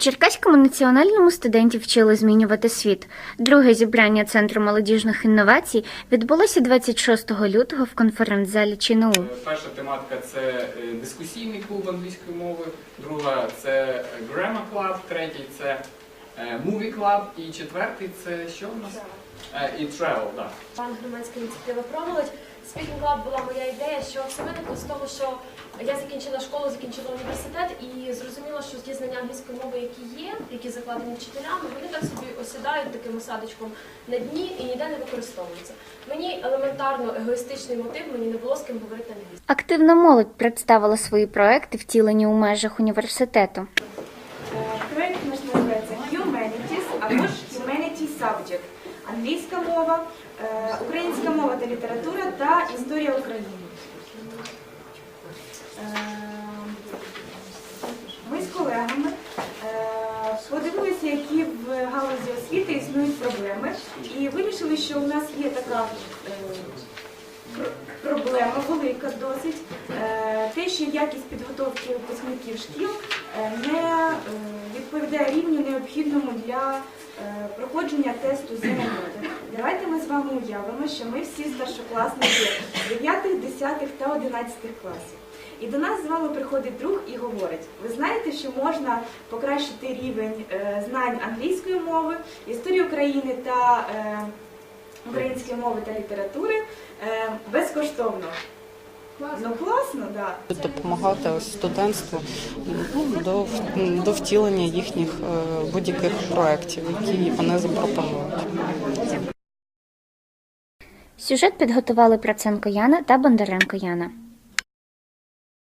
Черкаському національному студенті вчили змінювати світ. Друге зібрання Центру молодіжних інновацій відбулося 26 лютого в конференц-залі ЧНУ. Перша тематика це е, дискусійний клуб англійської мови, друга це Grammar Club, третій це е, Movie Club і четвертий це що у нас? Е, І Travel, так. Пан громадська ініціатива про молодь. Speaking Club була моя ідея, що все виникло з того, що я закінчила школу, закінчила університет і зрозуміла, що ті знання англійської мови, які є, які закладені вчителями, вони так собі осідають таким осадочком на дні і ніде не використовуються. Мені елементарно егоїстичний мотив, мені не було з ким говорити англійською. Активна молодь представила свої проекти, втілені у межах університету. Проект наш називається Humanities або ж Humanity Subject. Англійська мова, е, українська мова та література та історія України. Ми з колегами е, подивилися, які в галузі освіти існують проблеми, і вирішили, що у нас є така е, проблема велика досить. Е, Те, що якість підготовки випускників шкіл не відповідає рівню необхідному для проходження тесту з ЗНО. Давайте ми з вами уявимо, що ми всі старшокласники 9, 10 та 11 класів. І до нас з вами приходить друг і говорить: ви знаєте, що можна покращити рівень е, знань англійської мови, історії України та е, української мови та літератури е, безкоштовно. Ну класно, так. Да. допомагати студентству ну, до, до втілення їхніх будь-яких проєктів, які вони запропонують. Сюжет підготували Проценко Яна та Бондаренко Яна.